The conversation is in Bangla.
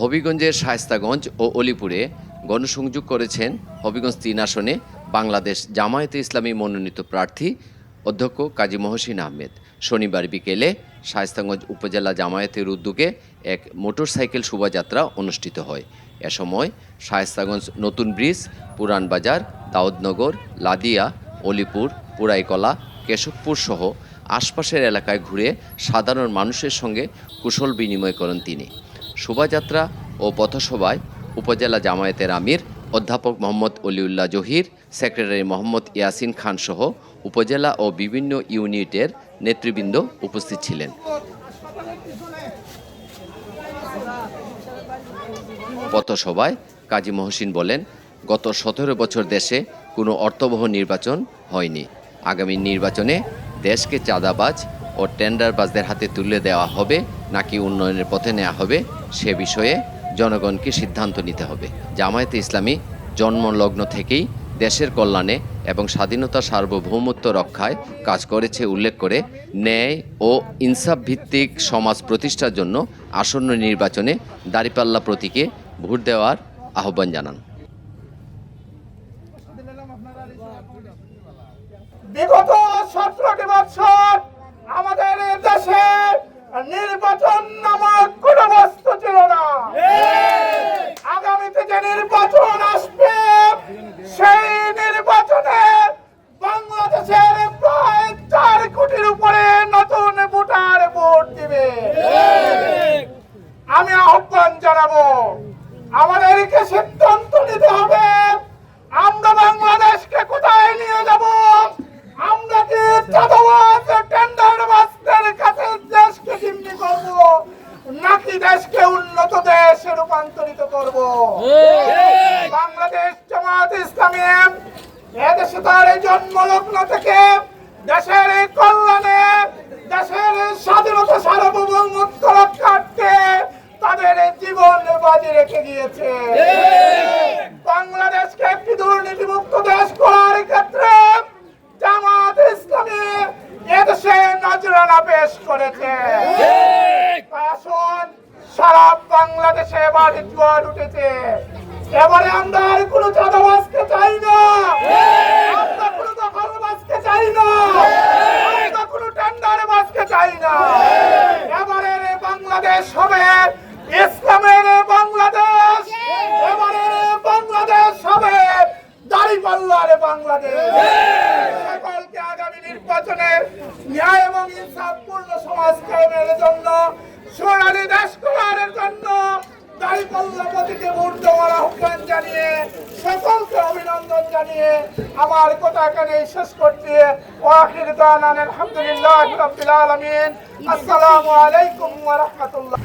হবিগঞ্জের শায়স্তাগঞ্জ ও অলিপুরে গণসংযোগ করেছেন হবিগঞ্জ তিন আসনে বাংলাদেশ জামায়াতে ইসলামী মনোনীত প্রার্থী অধ্যক্ষ কাজী মহসিন আহমেদ। শনিবার বিকেলে শায়স্তাগঞ্জ উপজেলা জামায়াতের উদ্যোগে এক মোটরসাইকেল শোভাযাত্রা অনুষ্ঠিত হয়। এ সময় শায়স্তাগঞ্জ নতুন ব্রিজ, পুরান বাজার, দাউদনগর, লাদিয়া, অলিপুর, পুরাইকলা, কেশবপুর সহ আশপাশের এলাকায় ঘুরে সাধারণ মানুষের সঙ্গে কুশল বিনিময় করেন তিনি। শোভাযাত্রা ও পথসভায় উপজেলা জামায়াতের আমির অধ্যাপক মোহাম্মদ অলিউল্লাহ জহির, সেক্রেটারি মোহাম্মদ ইয়াসিন খান সহ উপজেলা ও বিভিন্ন ইউনিটের নেতৃবৃন্দ উপস্থিত ছিলেন। পথসভায় কাজী মহসিন বলেন, গত সতেরো বছর দেশে কোনো অর্থবহ নির্বাচন হয়নি। আগামী নির্বাচনে দেশকে চাঁদাবাজ ও টেন্ডারবাজদের হাতে তুলে দেওয়া হবে নাকি উন্নয়নের পথে নেওয়া হবে সে বিষয়ে জনগণকে সিদ্ধান্ত নিতে হবে। জামায়াতে ইসলামী জন্মলগ্ন থেকেই দেশের কল্যাণে এবং স্বাধীনতা সার্বভৌমত্ব রক্ষায় কাজ করেছে উল্লেখ করে ন্যায় ও ইনসাফ ভিত্তিক সমাজ প্রতিষ্ঠার জন্য আসন্ন নির্বাচনে দাঁড়িপাল্লা প্রতীকে ভোট দেওয়ার আহ্বান জানান। বিগত সতেরোটি বছর নির্বাচন নামক কোন বস্তু ছিল না আগামীতে যে নির্বাচন আসবে সেই নির্বাচনে বাংলাদেশের প্রায় চার কোটির উপরে নতুন ভোটার ভোট দিবে আমি আহ্বান জানাব আমাদেরকে সিদ্ধান্ত নিতে হবে আমরা বাংলাদেশকে কোথায় নিয়ে যাব আমরা কি চাঁদাবাজ টেন্ডারবাজদের কাছে দেশকে জিম্মি করব নাকি দেশকে উন্নত দেশে রূপান্তরিত করব বাংলাদেশ জামাত ইসলামী এদেশে তার এই জন্মলগ্ন থেকে দেশের এই কল্যাণে দেশের স্বাধীনতা সার্বভৌমত্ব রক্ষার্থে তাদের জীবন বাজি রেখে গিয়েছে। বাংলাদেশকে একটি দুর্নীতিমুক্ত দেশ করার ক্ষেত্রে জামাত ইসলামী এদেশে নজরানা পেশ করেছে। আসুন সারা বাংলাদেশে এবারে জোয়ার উঠেছে। এবারে আমরা আর কোনো চাঁদাবাজকে চাই না। আমরা কোনো চাই না। কোনো চাই না। এবারের এই বাংলাদেশ ইসলামের বাংলাদেশ। এবারের এই বাংলাদেশ বাংলাদেশ। সকলকে আগামী নির্বাচনে ন্যায় এবং ইনসাফপূর্ণ সমাজ কায়েমের জন্য সোনালী দেশ প্রতীকে ভোট জানিয়ে সকলকে অভিনন্দন জানিয়ে আমার কথা শেষ দান আসসালামু আলাইকুম ওয়া রাহমাতুল্লাহ।